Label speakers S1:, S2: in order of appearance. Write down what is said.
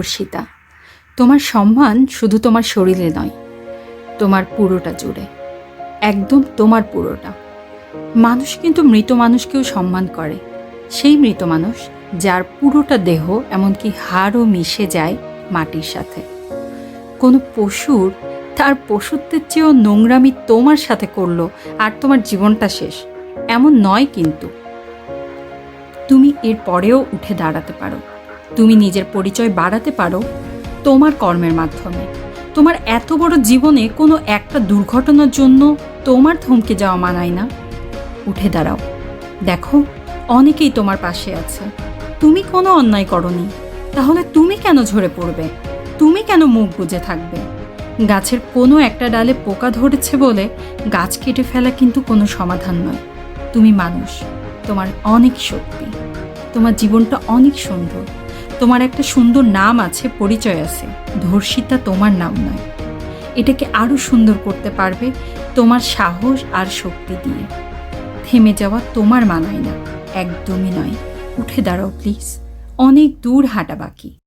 S1: ধর্ষিতা তোমার সম্মান শুধু তোমার শরীরে নয়, তোমার পুরোটা জুড়ে। একদম তোমার পুরোটা। মানুষ কিন্তু মৃত মানুষকেও সম্মান করে। সেই মৃত মানুষ যার পুরোটা দেহ এমনকি হাড়ও মিশে যায় মাটির সাথে। কোনো পশুর তার পশুত্বের চেয়েও নোংরামি তোমার সাথে করল আর তোমার জীবনটা শেষ, এমন নয় কিন্তু। তুমি এর পরেও উঠে দাঁড়াতে পারো। তুমি নিজের পরিচয় বাড়াতে পারো তোমার কর্মের মাধ্যমে। তোমার এত বড় জীবনে কোনো একটা দুর্ঘটনার জন্য তোমার থমকে যাওয়া মানায় না। উঠে দাঁড়াও। দেখো, অনেকেই তোমার পাশে আছে। তুমি কোনো অন্যায় করনি। তাহলে তুমি কেন ঝরে পড়বে? তুমি কেন মুখ বুজে থাকবে? গাছের কোনো একটা ডালে পোকা ধরেছে বলে গাছ কেটে ফেলা কিন্তু কোনো সমাধান নয়। তুমি মানুষ। তোমার অনেক শক্তি। তোমার জীবনটা অনেক সুন্দর। তোমার একটা সুন্দর নাম আছে, পরিচয় আছে। ধর্ষিতা তোমার নাম নয়। এটাকে আরও সুন্দর করতে পারবে তোমার সাহস আর শক্তি দিয়ে। থেমে যাওয়া তোমার মানায় না, একদমই নয়। উঠে দাঁড়াও প্লিজ অনেক দূর হাঁটা বাকি।